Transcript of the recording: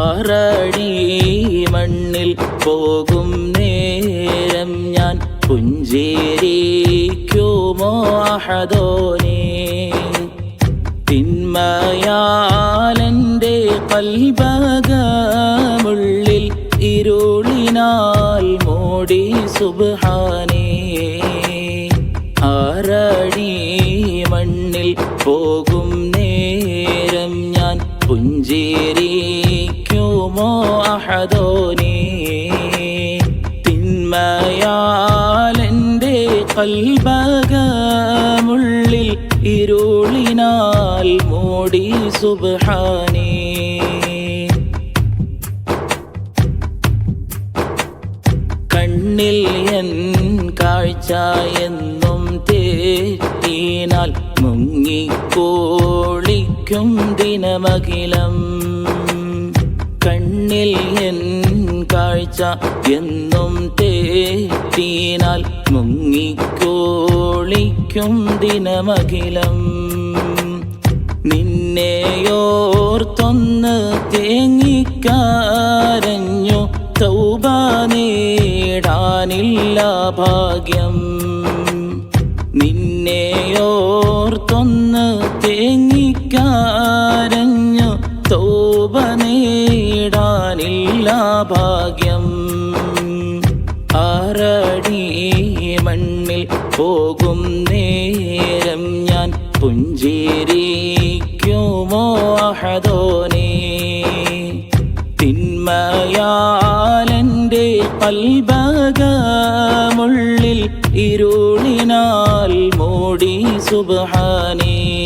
ആറടി മണ്ണിൽ പോകും നേരം ഞാൻ പുഞ്ചേരിക്കുമോ അഹദോനേ തിന്മയാലെന്റെ കൽബകമുള്ളിൽ ഇരുളിനാൽ മോടി സുബ്ഹാനേ. ആറടി മണ്ണിൽ പോകും നേരം ഞാൻ പുഞ്ചേരിക്കുമോ അഹദോനേ തിന്മയാലെന്റെ കൽബകമുള്ളിൽ ഇരുളിനാൽ മോടി സുബ്ഹാനേ. കണ്ണിൽ എൻ കാഴ്ച എന്നും തേറ്റിനാൽ മുങ്ങിക്കോളിക്കും ദിനമകിലം കണ്ണിൽ എൻ കാഴ്ച എന്നും തേത്തീനാൽ മുങ്ങിക്കോളിക്കും ദിനമകിലം നിന്നെയോർത്തൊന്ന് തേങ്ങിക്കാരഞ്ഞു തൗബ നേടാനില്ല ഭാഗ്യം. നിന്നെയോർത്തൊന്ന് തേങ്ങിക്കാരഞ്ഞു തൗബ നേടാനില്ല ഭാഗ്യം. ആരടി മണ്ണിൽ പോകും നേരം ഞാൻ പുഞ്ചേരിക്കുമോ അഹദോനേ? തിന്മയാലെന്റെ കൽബകമുള്ളിൽ ഇരുളിനാൽ മൂടി സുബ്ഹാനേ.